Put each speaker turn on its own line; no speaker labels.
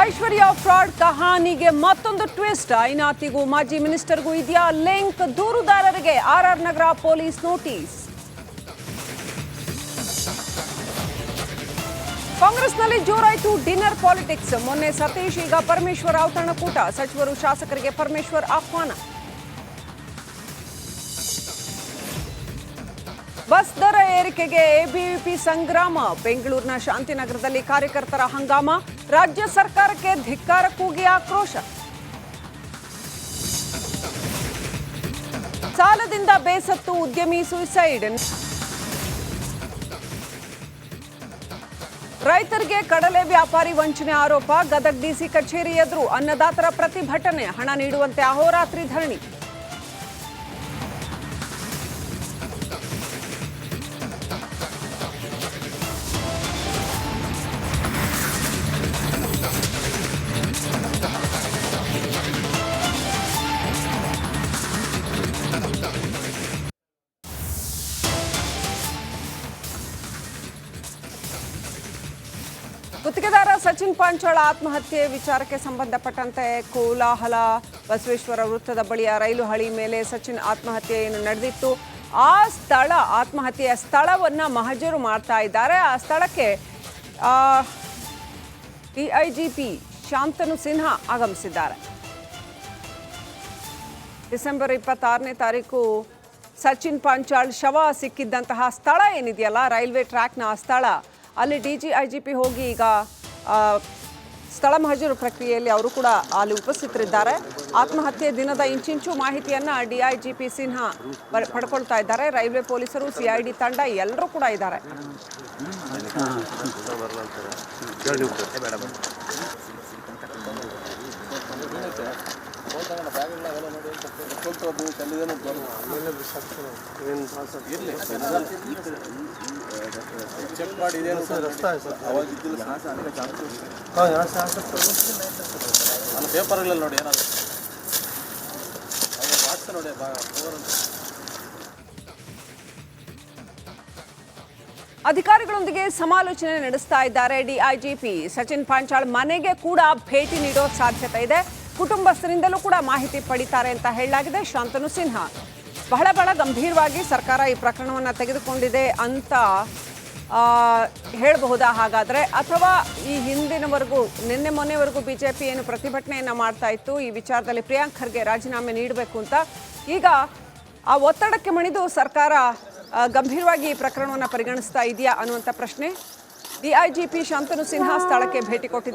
ಐಶ್ವರ್ಯ fraud ಕಹಾನಿಗೆ ಮತ್ತೊಂದು twist. ಐನಾತಿಗೂ ಮಾಜಿ ಮಿನಿಸ್ಟರ್ಗೂ ಇದೆಯಾ ಲಿಂಕ್. ದೂರುದಾರರಿಗೆ ಆರ್ಆರ್ ನಗರ ಪೊಲೀಸ್ ನೋಟಿಸ್. ಕಾಂಗ್ರೆಸ್ನಲ್ಲಿ ಜೋರಾಯಿತು ಡಿನ್ನರ್ ಪಾಲಿಟಿಕ್ಸ್. ಮೊನ್ನೆ ಸತೀಶ್ ಈಗ ಪರಮೇಶ್ವರ್ ಔತಣಕೂಟ. ಸಚಿವರು ಶಾಸಕರಿಗೆ ಪರಮೇಶ್ವರ್ ಆಹ್ವಾನ. ಬಸ್ ದರ ಏರಿಕೆಗೆ ಎಬಿವಿಪಿ ಸಂಗ್ರಾಮ. ಬೆಂಗಳೂರಿನ ಶಾಂತಿನಗರದಲ್ಲಿ ಕಾರ್ಯಕರ್ತರ ಹಂಗಾಮ. ರಾಜ್ಯ ಸರ್ಕಾರಕ್ಕೆ ಧಿಕ್ಕಾರ ಕೂಗಿ ಆಕ್ರೋಶ. ಸಾಲದಿಂದ ಬೇಸತ್ತು ಉದ್ಯಮಿ ಸುಯಿಸೈಡ್ ರೈತರಿಗೆ ಕಡಲೆ ವ್ಯಾಪಾರಿ ವಂಚನೆ ಆರೋಪ. ಗದಗ್ ಡಿಸಿ ಕಚೇರಿ ಎದುರು ಅನ್ನದಾತರ ಪ್ರತಿಭಟನೆ. ಹಣ ನೀಡುವಂತೆ ಅಹೋರಾತ್ರಿ ಧರಣಿ. ಗುತ್ತಿಗೆದಾರ ಸಚಿನ್ ಪಾಂಚಾಳ ಆತ್ಮಹತ್ಯೆ ವಿಚಾರಕ್ಕೆ ಸಂಬಂಧಪಟ್ಟಂತೆ ಕೋಲಾಹಲ. ಬಸವೇಶ್ವರ ವೃತ್ತದ ಬಳಿಯ ರೈಲು ಹಳಿ ಮೇಲೆ ಸಚಿನ್ ಆತ್ಮಹತ್ಯೆ ಏನು ನಡೆದಿತ್ತು. ಆ ಸ್ಥಳ, ಆತ್ಮಹತ್ಯೆಯ ಸ್ಥಳವನ್ನ ಮಹಜರು ಮಾಡ್ತಾ ಇದ್ದಾರೆ. ಆ ಸ್ಥಳಕ್ಕೆ ಡಿಐಜಿಪಿ ಶಾಂತನು ಸಿನ್ಹಾ ಆಗಮಿಸಿದ್ದಾರೆ. ಡಿಸೆಂಬರ್ ಇಪ್ಪತ್ತಾರನೇ ತಾರೀಕು ಸಚಿನ್ ಪಾಂಚಾಳ್ ಶವ ಸಿಕ್ಕಿದ್ದಂತಹ ಸ್ಥಳ ಏನಿದೆಯಲ್ಲ, ರೈಲ್ವೆ ಟ್ರ್ಯಾಕ್ನ ಆ ಸ್ಥಳ. ಅಲ್ಲಿ D G I G P ಹೋಗಿ ಈಗ ಸ್ಥಳ ಮಹಜರು ಪ್ರಕ್ರಿಯೆಯಲ್ಲಿ ಅವರು ಕೂಡ ಅಲ್ಲಿ ಉಪಸ್ಥಿತರಿದ್ದಾರೆ. ಆತ್ಮಹತ್ಯೆ ದಿನದ ಇಂಚಿಂಚು ಮಾಹಿತಿಯನ್ನ ಡಿಐಜಿಪಿ ಸಿನ್ಹಾ ಬ- ಪಡ್ಕೊಳ್ತಾ ಇದ್ದಾರೆ. ರೈಲ್ವೆ ಪೊಲೀಸರು ಸಿಐಡಿ ತಂಡ ಎಲ್ಲರೂ ಕೂಡ ಇದ್ದಾರೆ.
ಚೆಕ್ ಮಾಡಿ ನೋಡಿ ಏನಾದ್ರು ನೋಡಿ.
ಅಧಿಕಾರಿಗಳೊಂದಿಗೆ ಸಮಾಲೋಚನೆ ನಡೆಸ್ತಾ ಇದ್ದಾರೆ ಡಿಐಜಿಪಿ ಸಚಿನ್ ಪಾಂಚಾಳ್ ಮನೆಗೆ ಕೂಡ ಭೇಟಿ ನೀಡೋ ಸಾಧ್ಯತೆ ಇದೆ ಕುಟುಂಬಸ್ಥರಿಂದಲೂ ಕೂಡ ಮಾಹಿತಿ ಪಡಿತಾರೆ ಅಂತ ಹೇಳಲಾಗಿದೆ. ಶಾಂತನು ಸಿನ್ಹಾ. ಬಹಳ ಬಹಳ ಗಂಭೀರವಾಗಿ ಸರ್ಕಾರ ಈ ಪ್ರಕರಣವನ್ನು ತೆಗೆದುಕೊಂಡಿದೆ ಅಂತ ಹೇಳಬಹುದಾ ಹಾಗಾದರೆ? ಅಥವಾ ಈ ಹಿಂದಿನವರೆಗೂ, ನಿನ್ನೆ ಮೊನ್ನೆವರೆಗೂ ಬಿ ಜೆ ಪಿ ಏನು ಪ್ರತಿಭಟನೆಯನ್ನು ಮಾಡ್ತಾ ಇತ್ತು, ಈ ವಿಚಾರದಲ್ಲಿ ಪ್ರಿಯಾಂಕ್ ಖರ್ಗೆ ರಾಜೀನಾಮೆ ನೀಡಬೇಕು ಅಂತ. ಈಗ ಆ ಒತ್ತಡಕ್ಕೆ ಮಣಿದು ಸರ್ಕಾರ ಗಂಭೀರವಾಗಿ ಈ ಪ್ರಕರಣವನ್ನು ಪರಿಗಣಿಸ್ತಾ ಇದೆಯಾ ಅನ್ನುವಂಥ ಪ್ರಶ್ನೆ. ಡಿಐಜಿಪಿ ಶಾಂತನು ಸಿನ್ಹಾ ಸ್ಥಳಕ್ಕೆ ಭೇಟಿ ಕೊಟ್ಟಿದ್ದಾರೆ.